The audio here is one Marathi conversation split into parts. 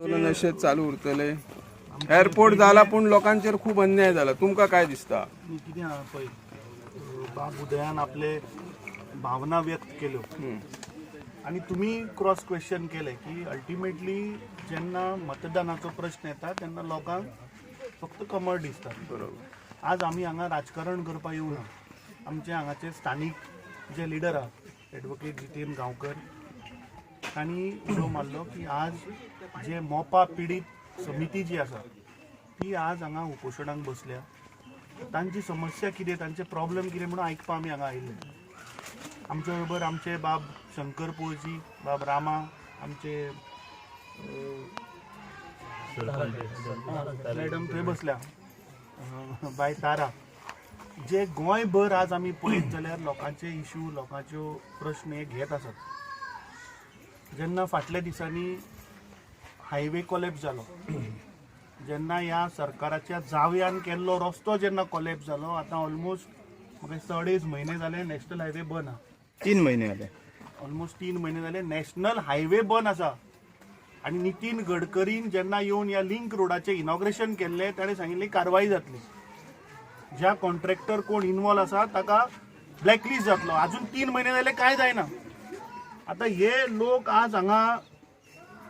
आंदोलन अशेंच चालू उरतले. एअरपोर्ट जाला पूण लोकांचेर खूब अन्याय जाला तुमकां काय दिसता? कितें आहा पळय बाब उदयान आपले भावना व्यक्त केल्यो आणि तुम्ही क्रॉस क्वेश्चन केले की अल्टिमेटली जेन्ना मतदानाचो प्रश्न येता तेन्ना लोकांक फक्त कमळ दिसता बरोबर. आज आमी हांगा राजकारण करपाक येवना आमचे हांगाचे स्थानीक जे लिडर आहा एडवोकेट जितेन गांवकर तांणी उलो मारलो की आज जे मोपा पिडीत समिती जी आसा ती आज हांगा उपोशणाक बसल्या. तांची समस्या कितें तांचे प्रॉब्लेम कितें म्हणून आयकपा आमी हांगा आयिल्ले. आमचे बरोबर आमचे बाब शंकर पोळजी बाब रामा आमचे मॅडम थंय बसल्या. बाय तारा. जे गोंयभर आज आमी पळयत जाल्यार लोकांचे इश्यू लोकांच्यो प्रश्न हे घेत आसात. जेन्ना फाटल्या दिसांनी हायवे कॉलेप्स जालो जेन्ना ह्या सरकाराच्या जाव्यान केल्लो रस्तो जेन्ना कॉलेप्स जालो आतां ऑलमोस्ट म्हाका दिसता अडेज म्हयने जाले नॅशनल हायवे बंद आहा तीन महिने जाले. ऑलमोस्ट तीन महिने झाले नॅशनल हायवे बंद आसा. आणि नितीन गडकरीन जेन्ना येवन ह्या लिंक रोडाचें इनॉग्रेशन केल्लें ताणें सांगिल्ली कारवाई जातली. ज्या कॉन्ट्रॅक्टर कोण इन्वॉल्व आसा ताका ब्लॅकलिस्ट जातलो. अजून तीन महिने जाले कांय जायना. आतां हे लोक आज हांगा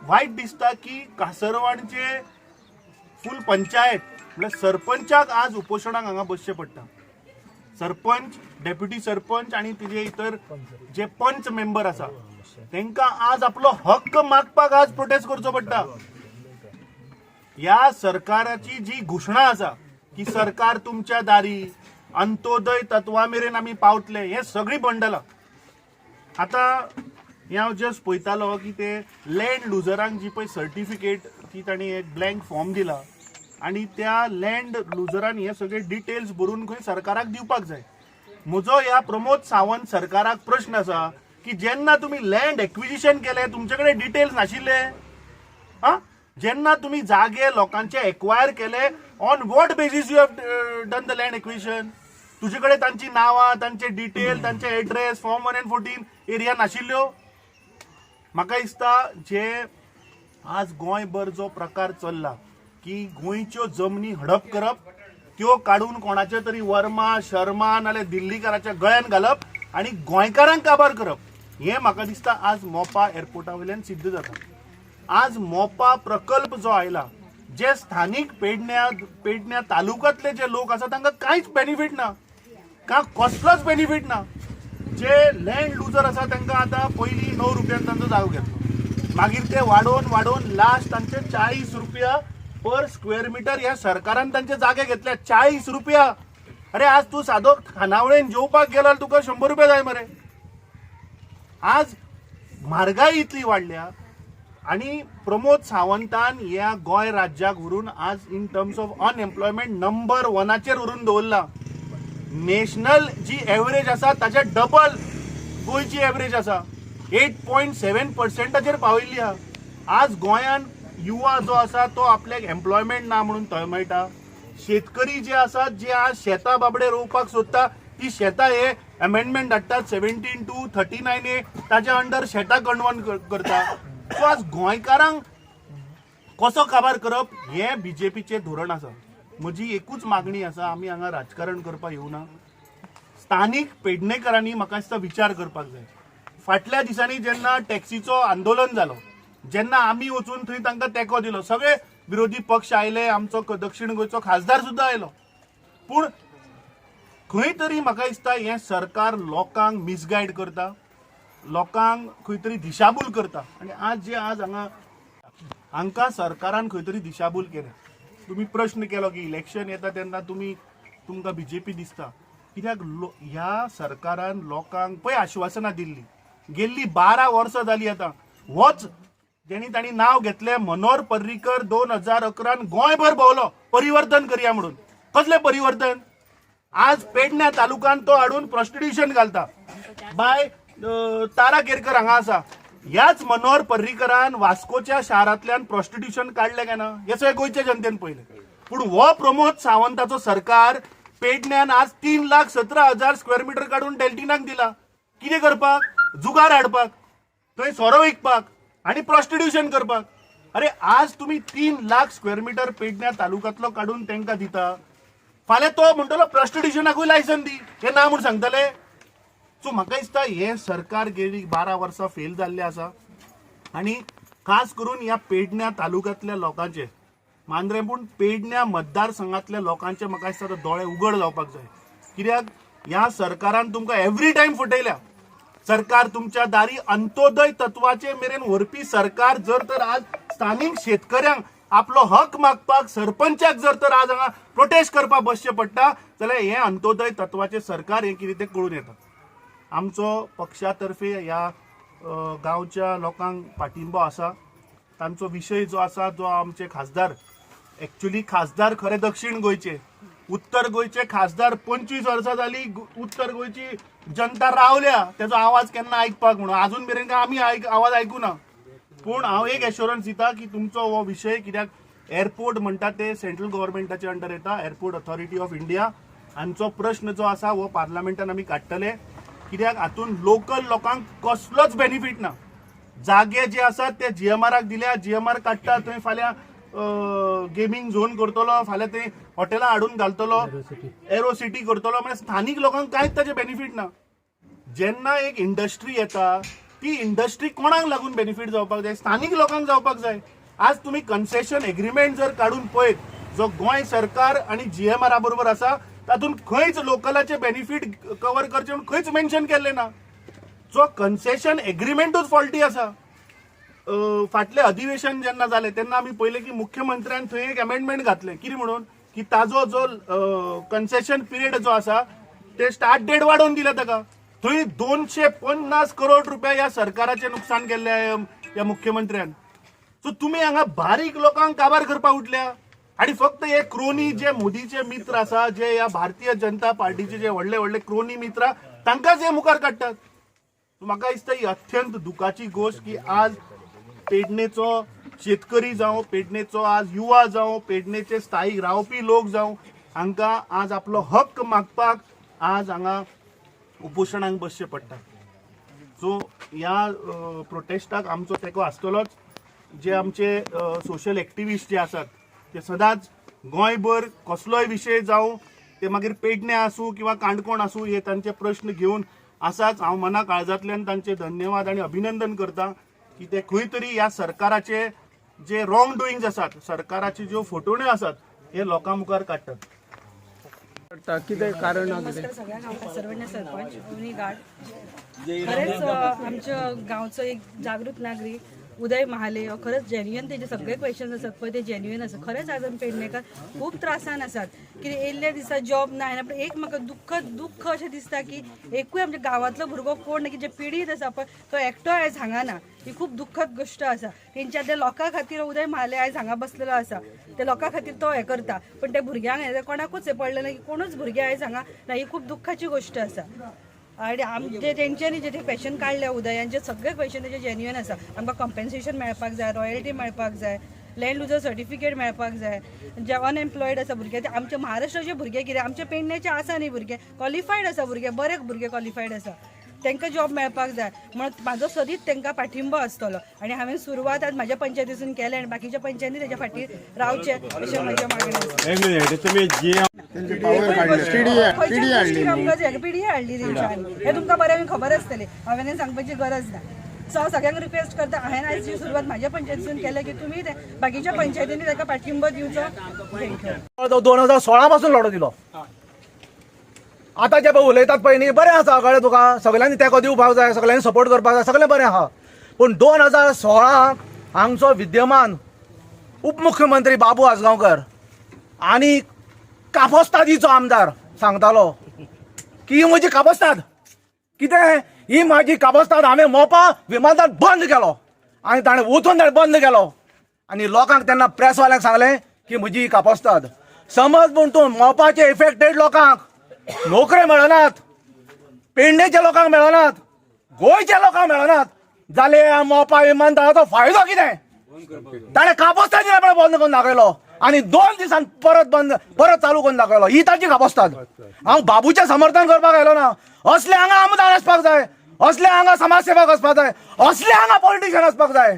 वायट दिसता की कासरवाडचे फूल पंचायत म्हळ्यार सरपंचाक आज उपोशणाक हांगा बसचें पडटा सरपंच डेप्युटी सरपंच आणि तिचे इतर जे पंच मेंबर असा तांकां आज आपलो हक्क मागपाक आज प्रोटेस्ट करचो पडटा ह्या सरकाराची जी घोशणा आसा की सरकार तुमच्या दारी अंत्योदय तत्वा मेरेन आमी पावतले हे सगळी बंडलां. आतां हे हांव जस्ट पळयतालो की ते लँड लुजरांक जी पळय सर्टिफिकेट ती तांणी एक ब्लँक फॉर्म दिला. आणि त्या लँड लुजरान हे सगळे डिटेल्स बरोवन खंय सरकाराक दिवपाक जाय. म्हजो ह्या प्रमोद सावंत सरकाराक प्रश्न आसा की जेन्ना तुमी लँड एक्विजिशन केले तुमचे कडेन डिटेल्स नाशिल्ले? हा? जेन्ना तुम्ही जागे लोकांचे एक्वायर केले on what basis you have done the land acquisition तुजे कडेन तांची नांवां तांचे डिटेल तांचे address form one and fourteen area नाशिल्ल्यो? म्हाका दिसता जे आज गोंयभर जो प्रकार चल्ला की गोंयच्यो जमनी हडप करप त्यो काडून कोणाचे तरी वर्मा शर्मा नाल्या दिल्लीकाराच्या गळ्यान घालप आणि गोंयकारांक काबार करप हे म्हाका दिसता आज मोपा एअरपोर्टा वयल्यान सिद्ध जाता. आज मोपा प्रकल्प जो आयला जे स्थानिक पेडण्या पेडण्या तालुक्यांतले जे लोक आसा तांकां कांयच बेनिफीट ना. का कसलोच बेनिफीट ना? जे लँड लुजर आसा तांकां आतां पयलीं णव रुपयान तांचो जागो घेतलो. मागीर ते वाडोवन वाडोवन लास्ट तांचे चाळीस रुपया पर स्क्वेअर मिटर ह्या सरकारान तांचे जागे घेतल्या. चाळीस रुपया. अरे आज तूं सादो खानावळेन जेवपाक गेला तुका शंबर रुपया जाय मरे. आज म्हारगाय इतली वाडल्या आणि प्रमोद सावंतान ह्या गोंय राज्याक व्हरून आज in terms of unemployment number वनाचेर व्हरून दवरला. नॅशनल जी एव्हरेज आसा ताच्या डबल गोयची एव्हरेज आसा एट पॉयंट सेवन पर्सेंटाचेर पाविल्ली आहा आज गोंयान युवा जो आसा तो आपल्याक एम्प्लॉयमेंट ना म्हणून थंय मेळटा शेतकरी जे आसात जे आज शेतां बाबडे रोवपाक सोदता ती शेतां हे अमेंडमेंट धाडटात seventeen two thirty nine A ताच्या अंडर शेतां कन्वन करता. सो आज गोंयकारांक कसो काबार करप? हे बीजेपीचे धोरण आसा. म्हजी एकूच मागणी आसा आमी हांगा राजकारण करपाक येवना स्थानीक पेडणेकरांनी म्हाका दिसता विचार करपाक जाय. फाटल्या दिसांनी जेन्ना टॅक्सीचो आंदोलन जालो जेन्ना आमी वचून थंय तांकां तेंको दिलो. सगळे विरोधी पक्ष आयले आमचो दक्षिण गोंयचो खासदार सुद्दां आयलो. पूण खंय तरी म्हाका दिसता हें सरकार लोकांक मिसगायड करता लोकांक खंय तरी दिशाभूल करता. आनी आज जे आज हांगा हांकां सरकारान खंय तरी दिशाभूल केल्या तुमी प्रश्न केलो की इलेक्शन येता तेन्ना तुमी तुमकां पी दिसता. कित्याक लो- ह्या सरकारान लोकांक पळय आश्वासनां दिल्ली. गेल्ली बारा वर्सां जालीं आतां. होच जेणी तांणी नांव घेतलें मनोहर पर्रीकर दोन हजार अकरान गोंयभर भोंवलो परिवर्तन करया म्हणून. कसलें परिवर्तन? आज पेडण्या तालुक्यात तो हाडून प्रॉस्टिट्युशन घालता. बाय तारा केरकर हांगा आसा. ह्याच मनोहर पर्रीकरान वास्कोच्या शारांतल्यान प्रॉस्टिट्युशन काडलें काय ना? हे सगळें गोंयच्या जनतेन पळयलें पूण हो प्रमोद सावंताचो सरकार पेडण्यान आज तीन लाख सतरा हजार स्क्वेअर मिटर काडून डेल्टिनाक दिला. कितें करपाक? जुगार हाडपाक. थंय सोरो विकपाक. आनी प्रॉस्टिट्युशन करपाक. अरे आज तुम्ही तीन लाख स्क्वेअर मीटर पेडण्या तालुक्यातलो काढून त्यांना दिता. फाल्यां तो म्हणटलो प्रॉस्टिट्युशनाकूय लायसन दी. हे ना म्हूण सांगतले. सो म्हाका दिसता हे सरकार गेली बारा वर्सां फेल जाल्ले आसा. आनी खास करून ह्या पेडण्या तालुक्यांतल्या लोकांचे मांद्रे पूण पेडण्या मतदारसंघातल्या लोकांचे म्हाका दिसता दोळे उघड जावपाक जाय. कित्याक? ह्या सरकारान तुमकां एवरी टायम फटयल्या सरकार तुमच्या दारी अंत्योदय तत्वाचे मेरेन व्हरपी सरकार जर तर आज स्थानिक शेतकऱ्यांक आपलो हक मागपाक सरपंचाक जर तर आज हांगा प्रोटेस्ट करपाक बसचें पडटा जाल्यार हें अंत्योदय तत्वाचें सरकार हें कितें तें कळून येता. आमचो पक्षातर्फे ह्या गांवच्या लोकांक पाठिंबो आसा. तांचो विशय जो आसा जो आमचे खासदार एक्च्युली खासदार खरे दक्षिण गोंयचे उत्तर गोंयचे खासदार पंचवीस वर्सां जाली उत्तर गोंयची जनता रावल्या तेजो आवाज केन्ना आयकपाक म्हणून. अजून मेरेन आमी आयक आवाज आयकुना पूण हांव एक एश्युरन्स दिता की तुमचो हो विशय कित्याक एअरपोर्ट म्हणटा ते सेंट्रल गव्हर्मेंटाचे अंडर येता एअरपोर्ट अथॉरिटी ऑफ इंडिया हांचो प्रश्न जो आसा हो पार्लमेंटान आमी काडटले. कित्याक हातून लोकल लोकांक कसलोच बेनिफीट ना. जागे जे आसात ते जीएमआराक दिल्या जीएमआर काडटा थंय फाल्यां गेमींग झोन करतलो फाल्यां ते हॉटेलां हाडून घालतलो एरो सिटी करतलो म्हणजे स्थानीक लोकांक कांयच ताचे बेनिफीट ना. जेन्ना एक इंडस्ट्री येता ती इंडस्ट्री कोणाक लागून बेनिफीट जावपाक जाय? स्थानीक लोकांक जावपाक जाय. आज तुम्ही कन्सेशन एग्रीमेंट जर काढून पळयत जो गोंय सरकार आणि जीएमआरा बरोबर आसा तातूंत खंयच लोकलाचे बेनिफीट कवर करचे म्हणून खंयच मेन्शन केल्लें ना. जो कन्सेशन एग्रीमेंटूच फॉल्टी आसा फाटलें अधिवेशन जेन्ना जालें तेन्ना आमी पयलें की मुख्यमंत्र्यान थंय एक अमेंडमेंट घातलें. कितें म्हणून? की ताजो जो कन्सेशन पिरियड जो आसा ते स्टार्ट डेट वाडोवन दिला ताका थंय दोनशे पन्नास करोड रुपया ह्या सरकाराचें नुकसान केल्लें ह्या मुख्यमंत्र्यान. सो तुमी हांगा बारीक लोकांक काबार करपाक उठल्या. आणि फक्त हे क्रोनी जे मोदीचे मित्र आसा जे ह्या भारतीय जनता पार्टीचे जे व्हडले व्हडले क्रोनी मित्र तांकांच हे मुखार काडटात म्हाका दिसता ही अत्यंत दुखाची गोष्ट की आज पेडणेचो शेतकरी जावं पेडणेचो आज युवा जावं पेडणेचे स्थायीक रावपी लोक जावं हांकां आज आपलो हक्क मागपाक आज हांगा उपोशणांक बसचें पडटा. सो ह्या प्रोटेस्टाक आमचो तेको आसतलोच. जे आमचे सोशल एक्टिविस्ट जे आसात ते सदांच गोंयभर कसलोय विशय जावं ते मागीर पेडणे आसूं किंवा काणकोण आसूं हे तांचे प्रश्न घेवन आसाच हांव मना काळजांतल्यान तांचे धन्यवाद आनी अभिनंदन करता की ते खंय तरी ह्या सरकाराचे जे रॉंग डुईंग्स आसात सरकाराचे ज्यो फटवण्यो आसात हे लोकां मुखार काडटात. कितें कारण सरपंच खरेंच अ, आमच्या गांवचो एक जागृत नागरीक उदय महाले हो खरंच जेन्युअन तेजे सगळे क्वेश्चन असतात. पळय ते जेन्युअन असतात. खरेंच आजून पेडणेकार खूब त्रासान आसात कितें येल्ल्या दिसा जॉब ना पण एक म्हाका दुःख दुख्ख अशें दिसता की एकूय आमच्या गांवांतलो भुरगो कोण ना की जे पिडीत आसा पळय तो एकटो आयज हांगा ना. ही खूब दुःखद गोश्ट आसा तेंच्या त्या लोकां खातीर उदय महाले आयज हांगा बसलेलो आसा त्या लोकां खातीर तो हें करता. पण त्या भुरग्यांक कोणाकूच हें पडलें ना की कोणूच भुरगे आयज हांगा ना ही खूब दुख्खाची गोश्ट आसा आणि आमचे तेंच्यांनी जे क्वेश्चन काढले उदयांचे सगळे क्वेश्चन त्याचे जेन्युअन आसा आमकां कॉम्पेन्सेशन मेळपाक जाय रॉयल्टी मेळपाक जाय लँड लुजर सर्टिफिकेट मेळपाक जाय. जे अनएम्प्लॉयड आसा भुरगे ते आमचे महाराष्ट्राचे भुरगे कितें? आमचे पेडण्याचे आसा न्ही भुरगे. क्वॉलिफायड आसा भुरगे बरे भुरगे क्वॉलिफायड आसा तांकां जॉब मेळपाक जाय. म्हणून म्हाजो सदीत तांकां पाठिंबो आसतलो आनी हांवें सुरवात आज म्हाज्या पंचायतीसून केलें आनी बाकीच्या पंचायती तेच्या फाटीर रावचे अशें म्हाजें मागणें जी पिढी हाडली तेंच्यांनी हे तुमकां बरें खबर आसतलें हांवें हें सांगपाची गरज ना सो हांव सगळ्यांक रिक्वेस्ट करता हांवें आयज ही सुरवात म्हाज्या पंचायतीसून केल्या की तुमी बाकीच्या पंचायतींनी ताका पाठिंबो दिवचो. दोन हजार सोळा पासून लढो दिलो आता जे पळय उलयतात पळय न्ही बरें आसा कळ्ळें तुका. सगळ्यांनी तेंको दिवपाक जाय सगळ्यांनी सपोर्ट करपाक जाय. सगळें बरें आहा पूण दोन हजार सोळाक हांगचो विद्यमान उपमुख्यमंत्री बाबू आजगांवकर आनी कापोस्तादीचो आमदार सांगतालो की ही म्हजी कापोस्ताद? कितें ही म्हाजी कापोस्ताद हांवें मोपा विमानतळ बंद केलो आनी ताणें वचून ताणें बंद केलो. आनी लोकांक तेन्ना प्रेसवाल्यांक सांगलें की म्हजी ही कापोस्ताद. समज पूण तूं मोपाचे इफेक्टेड लोकांक. नोकऱ्यो मेळनात पेडणेच्या लोकांक मेळनात गोंयच्या लोकांक मेळनात जाल्यार मोपा विमानतळाचो फायदो कितें ताणें कापोस्तादी आपणे बंद करून दाखयलो आनी दोन दिसान परत बंद परत चालू करून दाखयलो ही ताची कापोस्ताद हांव बाबूचें समर्थन करपाक आयलो ना. असले हांगा आमदार आसपाक जाय. असले हांगा समाजसेवक आसपाक जाय. असले हांगा पॉलिटिशियन आसपाक जाय.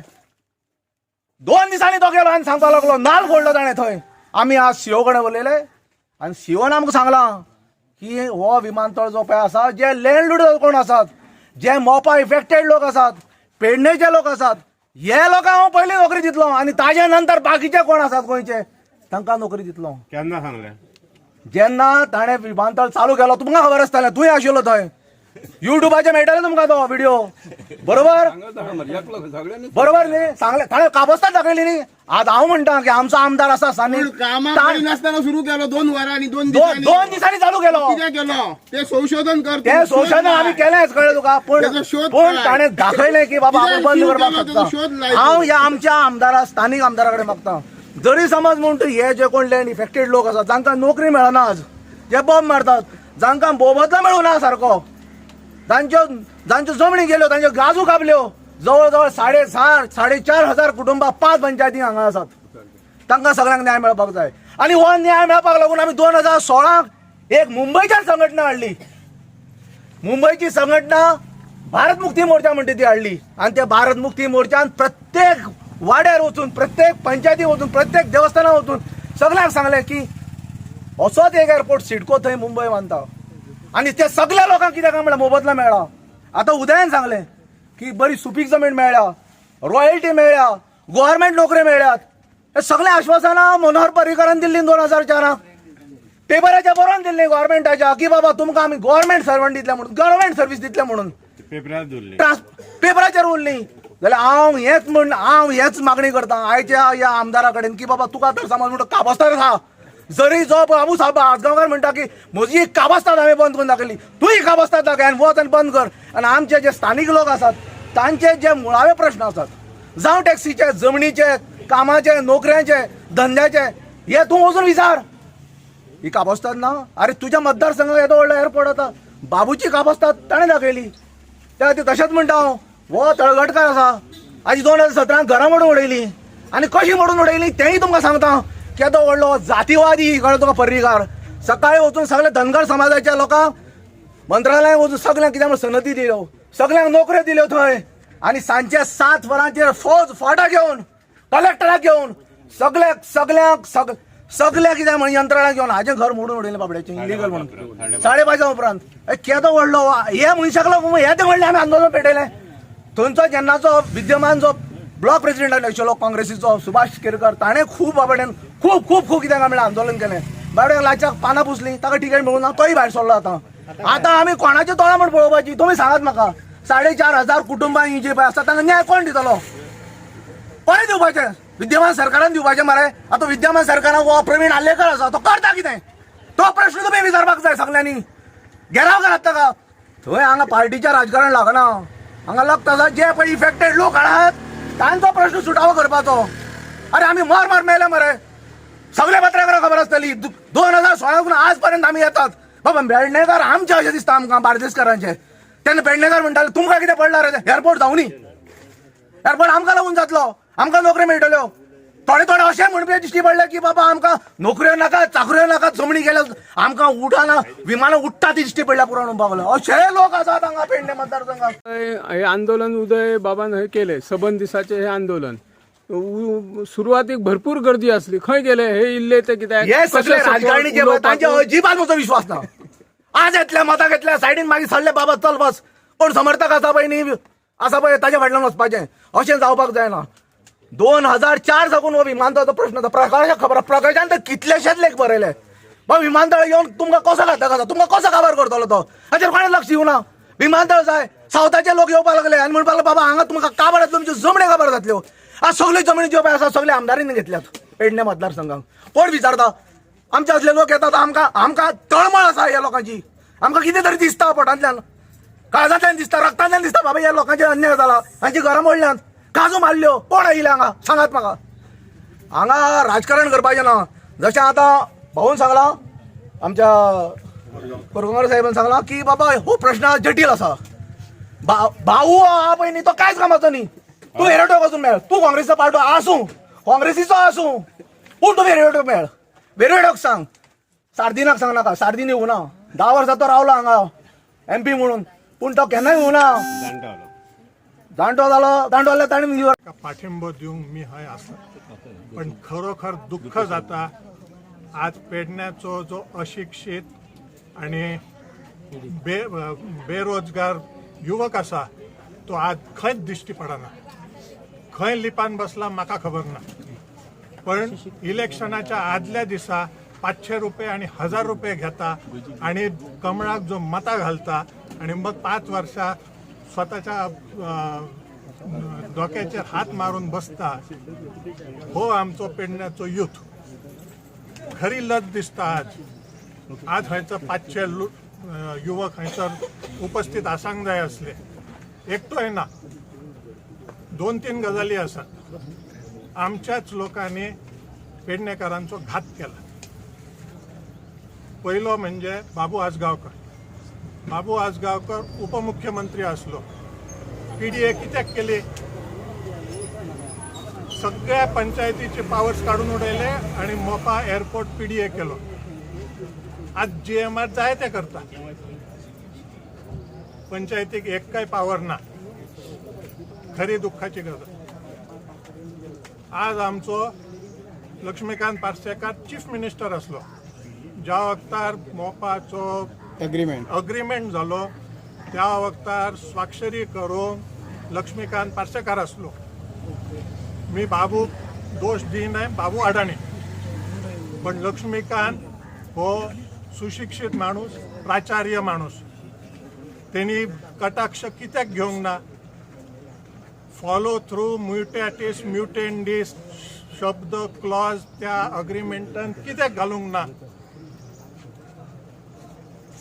दोन दिसांनी तो गेलो आनी सांगपाक लागलो नाल फोडलो ताणें थंय. आमी आज सीओ कडेन उलयले आनी सीओन आमकां सांगलां की हो विमानतळ जो पळय आसा जे लँडलूड कोण आसात जे मोपा इफेक्टेड लोक आसात पेडणेचे लोक आसात हे लोकांक हांव पयलीं नोकरी दितलो आनी ताजे नंतर बाकीचे कोण आसात गोंयचे तांकां नोकरी दितलो केन्ना सांगलें? जेन्ना ताणें विमानतळ चालू केलो तुमकां खबर आसतलें तुंय आशिल्लो थंय. युट्यूबाचेर मेळटले तुमकां तो व्हिडिओ बरोबर? बरोबर न्ही सांगले ताणें काबस्ताद दाखयली न्ही आज हांव म्हणटा की आमचो आमदार आसा सानी कामाक ताण- करी नासतना सुरू केलो दोन वरांनी दोन दोन दिसांनी. दोन दिसांनी चालू केलो. ते संशोधन कर ते संशोधन आम्ही केलेंच कळलं तुका. पण पण? ताणें दाखयलें की बाबा आपण बंद करपाक शकता. हांव ह्या आमच्या आमदारा स्थानीक आमदारा कडेन मागता. जरी समज म्हण तूं हे जे कोण लँड इफेक्टेड लोक आसात जांकां नोकरी मेळना आज जे बॉम्ब मारतात. जांकां बोबदलो मेळूना सारको तांच्यो जांच्यो जमणी गेल्यो तांच्यो गाजू कापल्यो. जवळ जवळ साडे सा साडे चार हजार कुटुंबां पांच पंचायती हांगा आसात. तांकां सगळ्यांक न्याय मेळपाक जाय. आनी हो न्याय मेळपाक लागून आमी दोन हजार सोळाक एक मुंबयच्यान संघटना हाडली. मुंबईची संघटना भारत मुक्ती मोर्चा म्हणते ती हाडली. आणि त्या भारत मुक्ती मोर्चान प्रत्येक वाड्यार वचून प्रत्येक पंचायती वचून प्रत्येक देवस्थानां वचून सगळ्यांक सांगलें की असोच एक एअरपोर्ट सिडको थंय मुंबय बांदता. आनी त्या सगळ्या लोकांक कित्याक काय म्हणल्यार मोबदला मेळ्ळा आतां उदयान सांगलें की बरी सुपीक जमीन मेळ्ळ्या रॉयल्टी मेळ्ळ्या गव्हर्मेंट नोकऱ्यो मेळ्ळ्यात हे सगळे आश्वासनां मनोहर पर्रीकरान दिल्ली दोन हजार चाराक पेपराच्या बरोवन दिल्ली गव्हर्मेंटाच्या की बाबा तुमकां आमी गव्हर्मेंट सर्वंट दितले म्हणून गव्हर्मेंट सर्व्हिस दितले म्हणून. पेपराचेर उरली जाल्यार हांव हेच म्हण हांव हेच मागणी करता आयच्या ह्या आमदारा कडेन की बाबा तुका तर समज म्हणटा काबस्तार आसा जरी जो बाबू साहेब आजगांवकार म्हणटा की म्हजी एक काबास्ताद हांवें बंद करून दाखयली तूंय काबास्ताद दाखय आनी वच आनी बंद कर. आनी आमचे जे स्थानीक लोक आसात तांचे जे मुळावे प्रश्न आसात जावं टॅक्सीचे जमनीचे कामाचे नोकऱ्यांचे धंद्याचे हे तूं वचून विचार. ही काबास्ताद ना? अरे तुज्या मतदारसंघात येदो व्हडलो एअरपोर्ट आता. बाबूची काबास्ताद ताणें दाखयली त्या खातीर तशेंच म्हणटा हांव हो तळगटकार आसा आजी दोन हजार सतरांत घरां मोडून उडयली आनी कशी मोडून उडयली तेंय तुमकां सांगता. केदो व्हडलो जातीवादी कळ्ळो तुका पर्रीकार सकाळी वचून सगळे धनगर समाजाच्या लोकांक मंत्रालयात वचून सगळ्यांक कितें म्हणून सनदी दिल्यो. सगळ्यांक नोकऱ्यो दिल्यो थंय. आनी सांजचे सात वरांचेर फौज फाटा घेवन कलेक्टराक घेवन सगळ्याक सगळ्यांक सग सगळ्या कितें म्हण यंत्रणा घेवन हाजें घर मोडून उडयलें बाबड्याचें इलिगल म्हणून. साडे पांचा उपरांत. केदो व्हडलो हे मनशाक लागून हे ते व्हडलें आमी आंदोलन पेटयलें. थंयचो जेन्नाचो विद्यमान जो ब्लॉक प्रेसिडेंट आशिल्लो काँग्रेसीचो सुभाष केरकर ताणें खूब बाबड्यान खूब खूब खूब कित्याक म्हणल्यार आंदोलन केलें बाबड्याक लाचाक पानां पुसलीं ताका तिकेट मेळूं ना तोय भायर सरलो आतां. आतां आमी कोणाच्या तोंडां म्हण पळोवपाची तुमी सांगात म्हाका साडे चार हजार कुटुंबां ही जी पळय आसा तांकां न्याय कोण दितलो? कोणें दिवपाचें विद्यमान सरकारान दिवपाचें मरे आतां विद्यमान सरकारान हो प्रवीण आल्लेकर आसा तो करता कितें तो प्रश्न तुमी विचारपाक जाय सगल्यांनी घेराव करात ताका थंय हांगा पार्टीचें राजकारण लागना हांगा लागता आसा जे पळय इफेक्टेड लोक आहात तांचो प्रश्न सुटावो करपाचो. अरे आमी मार मार मेले मरे सगळ्या पत्रकारांक खबर आसतली दोन हजार सोळाकून आज पर्यंत आमी येतात. बाबा पेडणेकार आमचे अशें दिसता आमकां बार्देसकारांचे? तेन्ना पेडणेकार म्हणटाले तुमकां कितें पडला रे? एअरपोर्ट जावनी एअरपोर्ट आमकां लागून जातलो. आमकां नोकऱ्यो मेळटल्यो. थोडे थोडे अशें म्हणपी दिश्टी पडले की बाबा आमकां नोकऱ्यो नाका चाकऱ्यो नाका जमणी गेल्या आमकां उठाना विमानां उडटा ती दिश्टी पडल्या पुराण पावलो अशे लोक आसात हांगा पेडणे मतदारसंघात. हे आंदोलन उदय बाबान हे केले. सबंद दिसाचे हे आंदोलन. सुरवातीक भरपूर गर्दी असली. खंय गेले? हे इल्ले ते कित्याक हे सगळे राजकारणी जे उलोवपाक- तांचे अजिबात म्हजो विश्वास ना. आज येतल्या मतां घेतल्या सायडीन मागीर सरले बाबा चल बस. कोण समर्थक आसा पळय न्ही आसा पळय ताच्या फाटल्यान वचपाचें अशें जावपाक जायना. दोन हजार चार साकून हो विमानतळाचो प्रश्न आसा प्रकाशाक खबर. प्रकाशान तर कितलेशेच लेख बरयले मग विमानतळ येवन तुमकां कसो घातक आसा तुमकां कसो काबार करतलो तो? हाचेर कोणें लक्ष दिवना विमानतळ जाय. सावथाचे लोक येवपाक लागले आनी म्हणपाक लागले बाबा हांगा तुमकां काबार तुमच्यो जमण्यो काबार जातल्यो. आज सगळे जमिनी ज्यो आसा सगळे आमदारीन घेतल्यात पेडणे मतदारसंघात कोण विचारता? आमचे असले लोक येतात आमकां आमकां तळमळ आसा ह्या लोकांची. आमकां कितें तरी दिसता पोटांतल्यान. काळजांतल्यान दिसता रक्तांतल्यान दिसता बाबा ह्या लोकांचे अन्याय जाला हांची घरां मोडल्यात काजू मारल्यो. कोण आयले हांगा? सांगात म्हाका हांगा राजकारण करपाचें ना. जशें आतां भाऊन सांगलां आमच्या कोरगांवकर साहेबान सांगलां की बाबा हो प्रश्न जटील आसा भा- भाऊ हा पय न्ही तो कांयच कामाचो न्ही. तूं हेरेटो वचून मेळ. तूं काँग्रेसचा पार्टो आसूं काँग्रेसीचो आसूं पूण तूं वेरेटो मेळ? वेरेटोक सांग. सार्दिनाक सांग नाका. सार्दीन येवं ना. धा वर्सां तो रावलो हांगा एम पी म्हणून. पूण तो केन्नाय येवं ना. दांडो जाणटो जालो जाणटो जाल्यार ताणें पाठिंबो दिवंक मी हय आसा पण खरोखर दुःख जाता आज पेडण्याचो जो अशिक्षीत आणि बे बेरोजगार युवक आसा तो आज खंयच दिश्टी पडना. खंय लिपान बसला म्हाका खबर ना. पण इलेक्शनाच्या आदल्या दिसा पाचशे रुपये आणि हजार रुपये घेता आणि कमळाक जो मता घालता आणि मग पाच वर्सां स्वताच्या डोक्याचेर हात मारून बसता हो आमचो पेडण्याचो युथ. खरी लज दिसता आज. आज हयसर पाचशे युवक खंयसर उपस्थित आसांक जाय असले. एकटोय ना. दोन तीन गजाली आसात आमच्याच लोकांनी पेडणेकारांचो घात केला. पहिलो म्हणजे बाबू आजगावकर बाबू आजगावकर उपमुख्यमंत्री असलो पीडीए कित्याक केली? सगळ्या पंचायतीचे पावर्स काढून उडयले आणि मोपा एअरपोर्ट पीडीए केलो. आज जी एम आर जाय ते करता पंचायतीक एक काय पावर ना. खरी दुःखाची गजाल आज आमचो लक्ष्मीकांत पार्सेकार चीफ मिनिस्टर असलो. ज्या वक्तार मोपाचो अग्रीमेंट अग्रीमेंट झालो त्या वक्तार स्वाक्षरी करून लक्ष्मीकांत पार्सेकार असलो. मी बाबू दोष दिनाय बाबू अडाणी. पण लक्ष्मीकांत हो सुशिक्षित माणूस प्राचार्य माणूस. त्यांनी कटाक्ष कित्याक घेवंक ना फॉलो थ्रू म्युटॅटिस म्युटेंडीस शब्द क्लॉज त्या अग्रीमेंटान कित्याक घालूंक ना?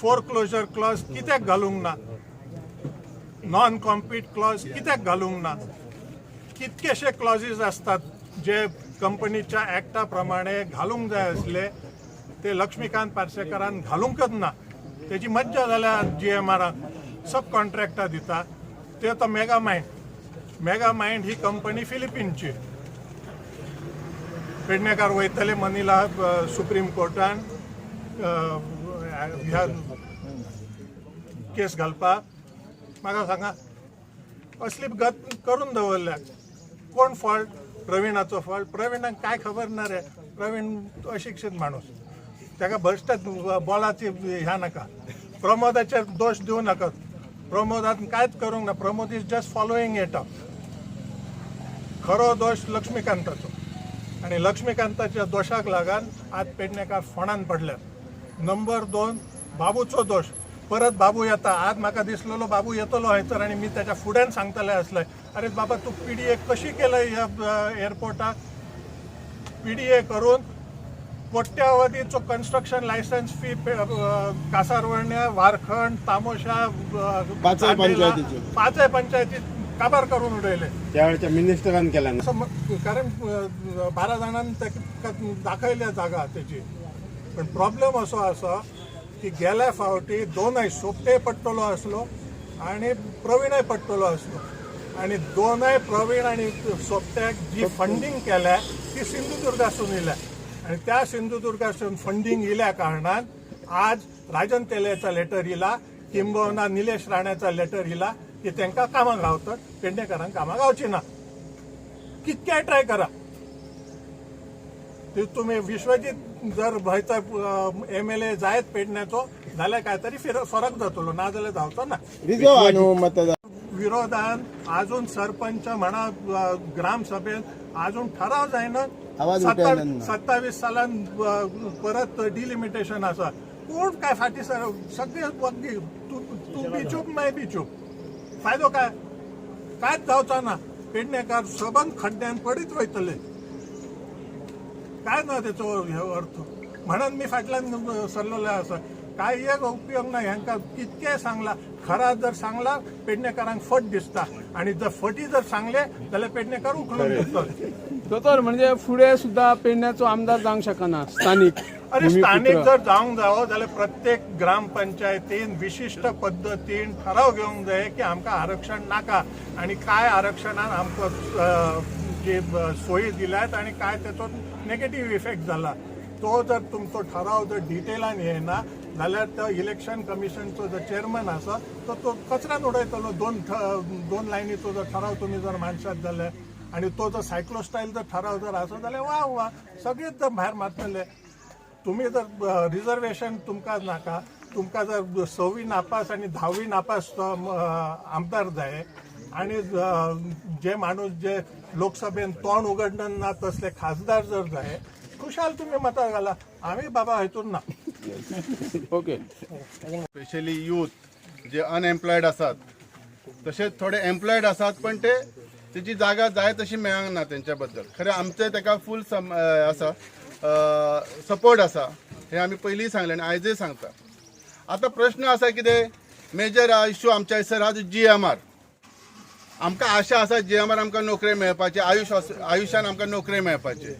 फोर क्लोजर क्लॉज कित्याक घालूंक ना? नॉन कॉम्पीट क्लॉज कित्याक घालूंक ना? कितकेशे क्लॉजीस असतात जे कंपनीच्या ऍक्टा प्रमाणे घालूंक जाय असले ते लक्ष्मीकांत पार्सेकरान घालूंकच ना? त्याची मज्जा जाल्या जी एम आराक सब कॉन्ट्रॅक्टां दिता. ते तो मेगा माइंड मेगा माइंड ही कंपनी फिलिपिनची. पेडणेकार वयतले मनीला सुप्रीम कोर्टान ह्या केस घालपाक म्हाका सांगा असली गत करून दवरल्या कोण फॉल्ट प्रवीणाचो फॉल्ट प्रवीणाक काय खबर ना रे? प्रवीण अशिक्षित माणूस. ताका भ्रष्ट बॉलाची ह्या नाका. प्रमोदाचेर दोष दिवं नाकात प्रमोदान कांयच करूंक ना. Pramod is just following it up खरो दोष लक्ष्मीकांताचो. आणि लक्ष्मीकांताच्या दोशाक लागून आज पेडणेकार फोंडान पडल्यात. नंबर दोन बाबूचो दोष. परत बाबू येता. आज म्हाका दिसलेलो बाबू येतलो हयसर आणि मी त्याच्या फुड्यान सांगतले असले. अरे बाबा तू पीडीए कशी केलं ह्या एअरपोर्टाक पीडीए करून कोट्यावधीचो कन्स्ट्रक्शन लायसन्स फी कासारवण्या वारखंड तामोशा पाचय दांडेला, पंचायतीचे. पाचय पंचायती काबार करून उडयले त्यावेळेच्या मिनिस्टरान केला ना असं कारण बारा जाणांनी ताका दाखयल्या जागा त्याची. पण प्रॉब्लेम असो आसा की गेल्या फावटी दोनय सोपटे पडटलो असलो आणि प्रवीणय पडटलो असलो. आणि दोनय प्रवीण आणि सोपट्याक जी फंडिंग केल्या ती सिंधुदुर्गासून येयल्या आणि त्या सिंधुदुर्गासून फंडिंग येयल्या कारणान आज राजन तेलेचा लेटर येयला किंबहुना निलेश राण्याचा लेटर येयला की तांकां कामाक गावतात पेडणेकारांक कामाक गावची ना. कितकेय ट्राय करा. ते तुम्ही विश्वजीत जर भयचा एम एल ए जायत पेडण्याचो जाल्यार काय तरी फिर- फरक जातलो ना जाल्यार जावचो ना. विरोधान अजून सरपंच म्हणा ग्रामसभेत अजून ठराव जायना. सत्तावीस सालान परत डिलिमिटेशन आसा कोण काय फाटी सर सगळे तू बी चूप माय बी चूप. फायदो काय? कांयच जावचा ना पेडणेकार सबंद खड्ड्यान पडीत वयतले काय ना त्याचो हे अर्थ? म्हणून मी फाटल्यान सरलेलो आसा काय एक उपयोग ना ह्यांका कितके सांगला? खरा जर सांगला पेडणेकारांक फट दिसता. आणि जर फटी जर सांगले जाल्यार पेडणेकार उखलून दिसतले दोतोर म्हणजे फुडें सुद्दां पेडण्याचो आमदार जावंक शकना स्थानीक अरे स्थानिक. जर जावंक जावो जाल्यार प्रत्येक ग्रामपंचायतीन विशिष्ट पद्दतीन ठराव घेवंक जाय की आमकां आरक्षण नाका. आणि काय आरक्षणान आमकां जे सोयी दिल्यात आणि काय त्याचो नेगेटिव्ह इफेक्ट जाला तो जर तुमचो ठराव जर डिटेलान येना जाल्यार तो इलेक्शन कमिशनचो जो चेअरमन आसा तो तो कचऱ्यान उडयतलो. दोन दोन लायनीचो जो ठराव तुमी जर मानशात जाल्यार. आनी तो जर सायक्लोस्टाईल जर ठराव जर आसत जाल्यार वा वा सगळेच जर भायर मारतले. तुम्ही जर रिझर्वेशन तुमकां नाका तुमकां जर सव्वी नापास आनी धावी नापास तो आमदार जाय आनी जे माणूस जे लोकसभेन तोंड उगडन ना तसले खासदार जर जाय खुशाल तुम्ही मतां घाला. आम्ही बाबा हातून ना. ओके. स्पेशली यूथ जे अनएम्प्लॉयड आसात तशेंच थोडे एम्प्लॉयड आसात पण ते तेची जागा जाय तशी मेळांक ना तेंच्या बद्दल खरें आमचे ताका फूल सम आसा सपोर्ट आसा हे आमी पयलीं सांगलें आनी आयजय सांगता आतां प्रश्न आसा कितें मेजर इश्यू आमच्या हैसर आहा जी एम आर आमकां आशा आसा जी एम आर आमकां नोकऱ्यो मेळपाचे आयुश आयुश्यान आमकां नोकऱ्यो मेळपाचे.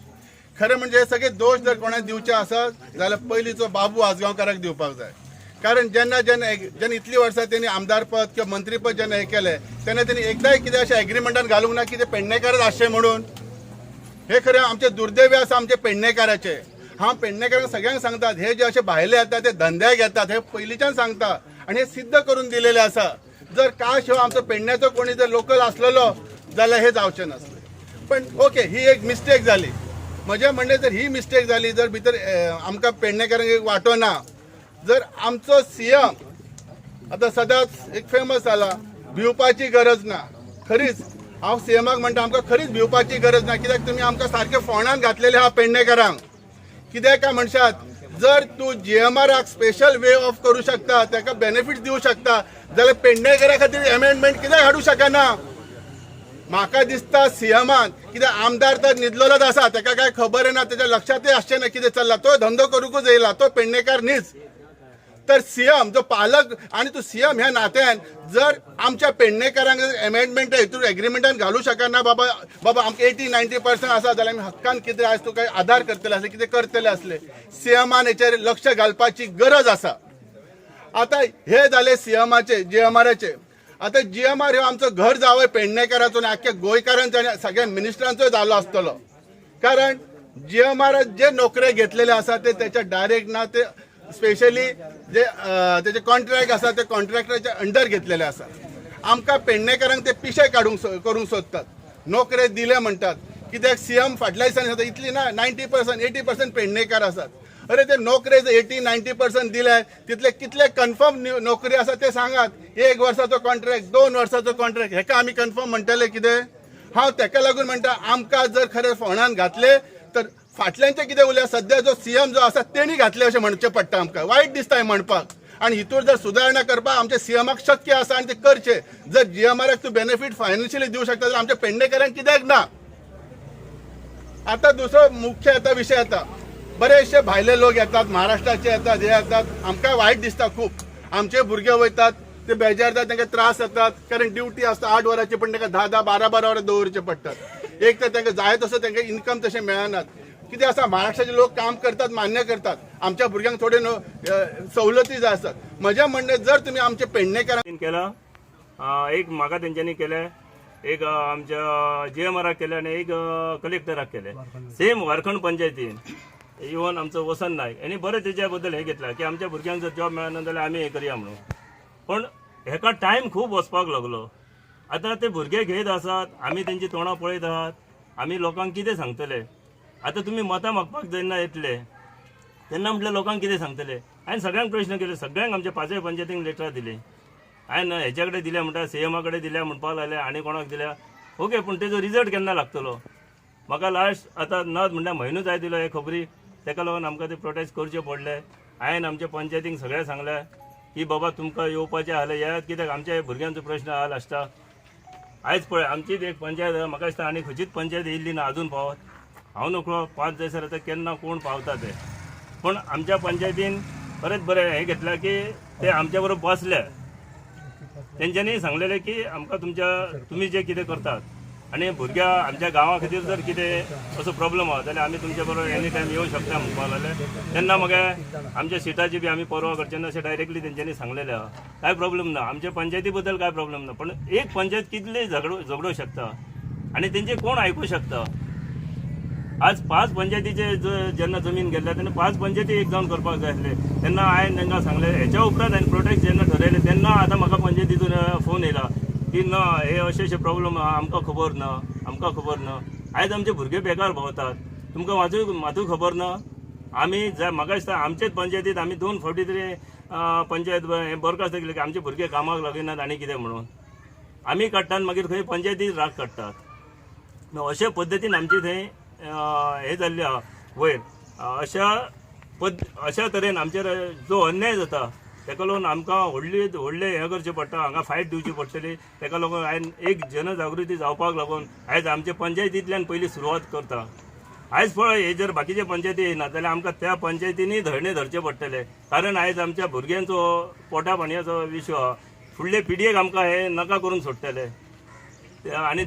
खरें म्हणजे हे सगळे दोश जर कोणाक दिवचे आसत जाल्यार पयलींचो बाबू आजगांवकाराक दिवपाक जाय. कारण जेन्ना जेन्ना जेन्ना इतलीं वर्सां तेणी आमदार पद किंवा मंत्रीपद जेन्ना हे केलें तेन्ना तेणी एकदांय कितें अशें एग्रीमेंटान घालूंक ना की ते पेडणेकारच आसचे म्हणून. हे खरें आमचे दुर्दैवी आसा आमचे पेडणेकाराचे. हांव पेडणेकारांक सगळ्यांक सांगतात हे जे अशे भायले येतात ते धंद्याक येतात हे पयलींच्यान सांगता आणि हे सिद्ध करून दिलेले आसा जर काश हो आमचो पेडण्याचो कोणी जर लोकल आसलेलो जाल्यार हे जावचें नासलें पण ओके ही एक मिस्टेक जाली म्हजें म्हणणें जर ही मिस्टेक जाली जर भितर आमकां पेडणेकारांक एक वांटो ना जर आमचो सीएम आतां सदांच एक फेमस जाला भिवपाची गरज ना. खरीच. हांव सीएमाक म्हणटा आमकां खरीच भिवपाची गरज ना. कित्याक तुमी आमकां सारके फोंडान घातलेले आहा पेडणेकारांक कित्याक काय म्हणशात? जर तूं जीएमआराक स्पेशल वे ऑफ करू शकता ताका बेनिफिट देऊ शकता जाल्यार पेडणेकरा खातीर अमेंडमेंट कित्याक हाडूं शकना? म्हाका दिसता सीएमान कित्याक आमदार तर न्हिदलोच आसा ताका काय खबर ना ताच्या लक्षातूय आसचें ना कितें चल्ला. तो धंदो करूंकूच येयला तो पेडणेकार न्हीच तर सीएम जो पालक आणि तो सीएम ह्या नात्यान जर आमच्या पेडणेकारांक एमेंडमेंट हितून एग्रीमेंटान घालू शकना बाबा बाबा आमकां एटी नायन्टी पर्संट आसा जाल्यार आमी हक्कान कितें आयज तुका आधार करतले आसले कितें करतले असले सीएमान हेचेर लक्ष घालपाची गरज आसा. आतां हे जाले सीएमाचे जी एम जीएमआर हो आमचो घर जावय पेडणेकारांचो आनी आख्या गोंयकारांचो आनी सगळ्या मिनिस्टरांचोय जालो आसतलो कारण जीएमआर जे नोकरे घेतलेले आसा ते त्याच्या डायरेक्ट ना ते स्पेशली जे त्याचे कॉन्ट्रॅक्ट आसा ते कॉन्ट्रॅक्टराच्या अंडर घेतलेले आसा आमकां पेडणेकारांक ते पिशे काडूंक सो- करूंक सोदतात. नोकरे दिले म्हणटात कित्याक सीएम फाटल्या दिसांनी सांगता इतली ना नायन्टी पर्संट एटी पर्संट पेडणेकार आसात अरे ते नोकरे जर एटी नायन्टी पर्संट दिले तितले कितले कन्फर्म नोकरी आसा ते सांगात. एक वर्साचो कॉन्ट्रॅक्ट दोन वर्साचो कॉन्ट्रॅक्ट. हेका आमी कन्फर्म म्हणटले कितें हांव तेका लागून म्हणटा आमकां जर खरें फोंडान घातले फाटल्यांचे कितें उलया सध्या जो सीएम जो आसा तेणी घातले अशें म्हणचें पडटा आमकां. वायट दिसता म्हणपाक. आणि हितूर जर सुधारणा करपाक आमच्या सीएमाक शक्य आसा आनी ते करचे. जर जीएमआराक तूं बेनिफीट फायनान्शियली दिवंक शकता जाल्यार आमच्या पेडणेकारांक कित्याक ना? आता दुसरो मुख्य आता विषय येता बरेचसे भायले लोक येतात महाराष्ट्राचे येतात हे येतात. आमकां वायट दिसता खूप. आमचे भुरगे वयतात ते बेजारतात तांकां त्रास जातात कारण ड्युटी आसता आठ वरांची पण तांकां धा धा बारा बारा वरां दवरचे पडटात एक तर तांकां जाय तसो तांकां इन्कम तशें मेळनात. कितें आसा महाराष्ट्राचे लोक काम करतात मान्य करतात. आमच्या भुरग्यांक थोडे सवलती जाय आसतात म्हजें म्हणणें जर तुमी आमचे पेडणेकारांक तीन केला. एक म्हाका तेंच्यांनी केले. एक आमच्या जी एम आराक केले आणि एक कलेक्टराक केले. सेम वारखंड पंचायतीन इवन आमचो वसंत नायक यांनी बरें तेच्या बद्दल हे घेतलां की आमच्या भुरग्यांक जर जॉब मेळना जाल्यार आमी हे करया म्हणून. पण हेका टायम खूब वचपाक लागलो. आतां ते भुरगे घेत आसात आमी तेंची तोंडां पळयत आहात. आमी लोकांक कितें सांगतले? आतां तुमी मतां मागपाक जेन्ना येतले तेन्ना म्हटल्यार लोकांक कितें सांगतले? हांवें सगळ्यांक प्रश्न केले सगळ्यांक आमच्या पांचय पंचायतींक लेटरां दिली. हांवें हेच्या कडेन दिल्या म्हणटा सी एमा कडेन दिल्या म्हणपाक लागले आनी कोणाक दिल्या? ओके पूण तेजो रिजल्ट केन्ना लागतलो? म्हाका लास्ट आतां नद म्हणल्यार म्हयनो जाय दिलो हे खबरी. तेका लागून आमकां ते प्रोटेस्ट करचे पडले. हांवें आमच्या पंचायतींक सगळें सांगलें की बाबा तुमकां येवपाचें आसलें. येयात कित्याक आमच्या भुरग्यांचो प्रश्न आहा लास्टाक आयज पळय आमचीच एक पंचायत म्हाका दिसता आनी खंयचीच पंचायत येयल्ली ना अजून पावत. हांव नकळो पांच जायसर आतां केन्ना कोण पावता ते. पण आमच्या पंचायतीन बरेच बरें हें घेतला की ते आमच्या बरोबर बसले. तेंच्यांनी सांगलेलें की आमकां तुमच्या तुमी जे कितें करतात. आनी भुरग्या आमच्या गांवा खातीर जर कितें असो प्रॉब्लम आहा जाल्यार आमी तुमच्या बरोबर एनी टायम येवंक शकता म्हणपाक लागले तेन्ना म्हाका आमच्या सिटाची बी आमी परवा करचे ना अशें डायरेक्टली तेंच्यांनी सांगलेलें आहा कांय प्रॉब्लेम ना. आमच्या पंचायती बद्दल कांय प्रॉब्लेम ना. पण एक पंचायत कितली झगडो झगडो शकता? आनी तेंचे कोण आयकूं शकता? आज पाच पंचायतीचे ज्यांना जेन्ना जमीन गेल्ल्या तेन्ना पाच पंचायती एक जावन करपाक जाय आसले. तेन्ना हांवें तांकां सांगलें. हेच्या उपरांत हांवें प्रोटेक्ट जेन्ना ठरयलें तेन्ना आतां म्हाका पंचायतीतून फोन येयला की ना हे अशे अशे प्रॉब्लेम आहा आमकां खबर ना आमकां खबर ना. आयज आमचे भुरगे बेकार भोंवतात. तुमकां मातूय मातूय खबर ना? आमी जाय म्हाका दिसता आमचेच पंचायतीत आमी दोन फावटी तरी पंचायत हे हें बरखास्त केली की आमचे भुरगे कामाक लागिनात आनी कितें म्हणून. आमी काडटात मागीर खंय पंचायतीत राग काडटात अशे पद्दतीन आमचे थंय हे जाल्ले आहा वयर अशा पद अशा तरेन आमचेर जो अन्याय जाता तेका लागून आमकां व्हडली व्हडले हें करचें पडटा. हांगा फायट दिवची पडटली. तेका लागून हांवें एक जनजागृती जावपाक लागून आयज आमचे पंचायतींतल्यान पयली सुरवात करता. आयज पळय हे जर बाकीचे पंचायती येयना जाल्यार आमकां त्या पंचायतींनी धरणे धरचे पडटले. कारण आयज आमच्या भुरग्यांचो पोटा पाणयाचो विशय आहा फुडले पिडयेक आमकां हे नका करून सोडटले. आनी